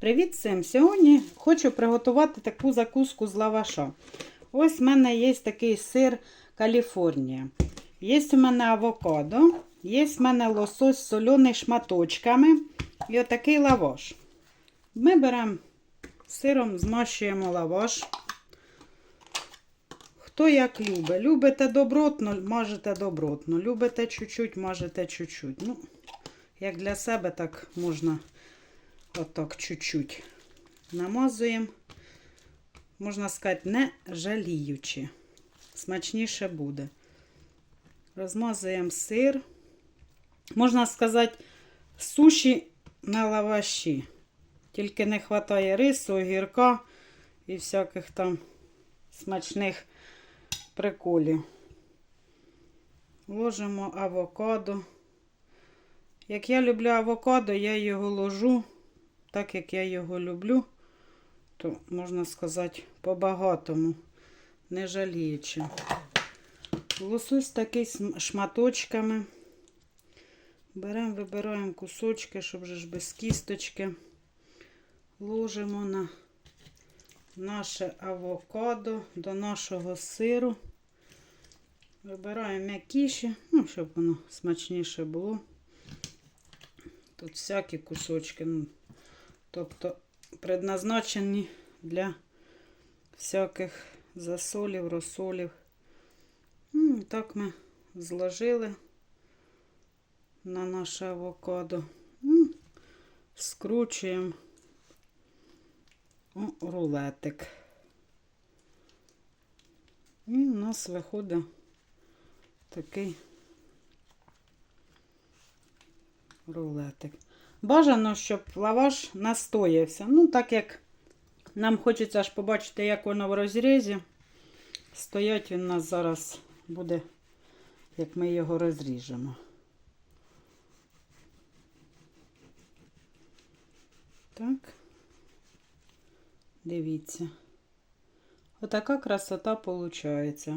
Привіт всім! Сьогодні хочу приготувати таку закуску з лаваша. Ось в мене є такий сир Каліфорнія. Є у мене авокадо, є в мене лосось соляний шматочками і отакий лаваш. Ми беремо сиром, змащуємо лаваш. Хто як любить. Любите добротно, мажете добротно. Любите чуть-чуть, мажете чуть-чуть. Ну, як для себе, так можна отак чуть-чуть намазуємо. Можна сказати, не жаліючи. Смачніше буде. Розмазуємо сир. Можна сказати, суші на лаваші. Тільки не вистачає рису, огірка і всяких там смачних приколів. Ложимо авокадо. Як я люблю авокадо, я його ложу, так як я його люблю, то можна сказати, по-багатому, не жаліючи. Лосось такий з шматочками. Беремо, вибираємо кусочки, щоб вже ж без кісточки. Ложимо на наше авокадо до нашого сиру. Вибираємо м'якіші, ну, щоб воно смачніше було. Тут всякі кусочки, ну, тобто предназначені для всяких засолів, розсолів. Ну, і так ми зложили на наше авокадо. Ну, Скручуємо у рулетик. І у нас виходить такий рулетик. Бажано, щоб лаваш настоявся. Ну, так як нам хочеться аж побачити, як воно в розрізі. Стоять він у нас зараз буде, як ми його розріжемо. Так. Дивіться. Отака красота виходить.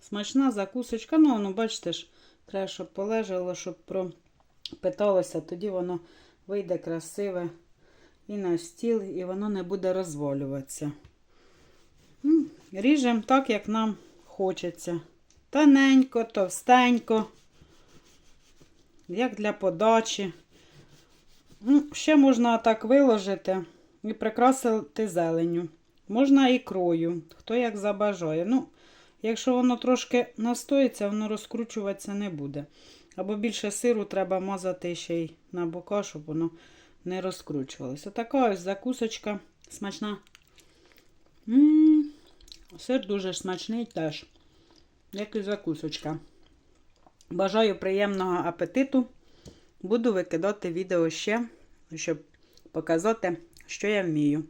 Смачна закусочка. Ну, ну, бачите ж, треба, щоб полежало, щоб пропиталося, тоді воно вийде красиве і на стіл, і воно не буде розвалюватися. Ріжемо так, як нам хочеться. Тоненько, товстенько, як для подачі. Ну, Ще можна так виложити і прикрасити зеленю. Можна ікрою, хто як забажає. Ну, якщо воно трошки настоїться, воно розкручуватися не буде. Або більше сиру треба мазати ще й на бока, щоб воно не розкручувалося. Така ось закусочка смачна. М -м -м. Сир дуже смачний теж, як і закусочка. Бажаю приємного апетиту. Буду викидати відео ще, щоб показати, що я вмію.